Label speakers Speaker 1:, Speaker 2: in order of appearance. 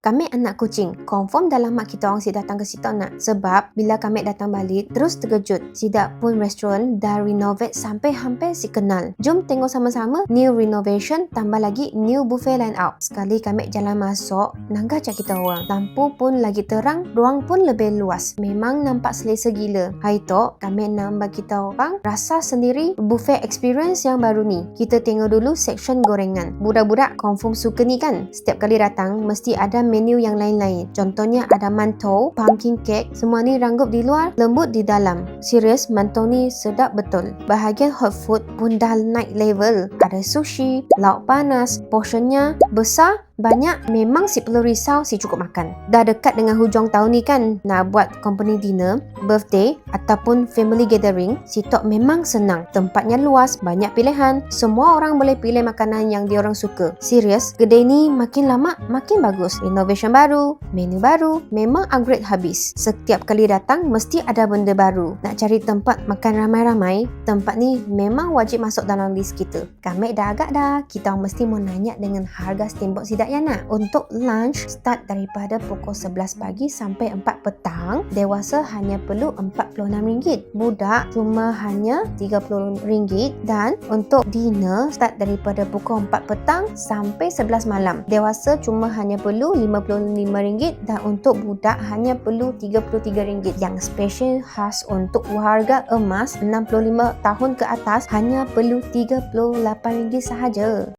Speaker 1: Kami anak kucing. Confirm dah lama kita orang si datang ke situ nak. Sebab bila kami datang balik, terus terkejut. Sidak pun restoran dah renovate sampai hampir si kenal. Jom tengok sama-sama new renovation tambah lagi new buffet line out. Sekali kami jalan masuk, nangga cak kita orang. Lampu pun lagi terang, ruang pun lebih luas. Memang nampak selesa gila. Hai tu, kami nambah kita orang rasa sendiri buffet experience yang baru ni. Kita tengok dulu section gorengan. Budak-budak confirm suka ni kan? Setiap kali datang mesti ada menu yang lain-lain. Contohnya ada mantou, pumpkin cake, semua ni ranggup di luar, lembut di dalam. Serius, mantou ni sedap betul. Bahagian hot food pun dah naik level. Ada sushi, lauk panas, portionnya besar banyak memang si perlu risau si cukup makan. Dah dekat dengan hujung tahun ni kan nak buat company dinner, birthday ataupun family gathering, si Tok memang senang. Tempatnya luas, banyak pilihan. Semua orang boleh pilih makanan yang diorang suka. Serius, kedai ni makin lama makin bagus. Innovation baru, menu baru, memang upgrade habis. Setiap kali datang mesti ada benda baru. Nak cari tempat makan ramai-ramai, tempat ni memang wajib masuk dalam list kita. Kami dah agak dah, kita mesti mau nanya dengan harga steamboat sidak Yana. Untuk lunch start daripada pukul 11 pagi sampai 4 petang, dewasa hanya perlu RM46. Budak cuma hanya RM30 dan untuk dinner start daripada pukul 4 petang sampai 11 malam. Dewasa cuma hanya perlu RM55 dan untuk budak hanya perlu RM33. Yang special khas untuk warga emas 65 tahun ke atas hanya perlu RM38 sahaja.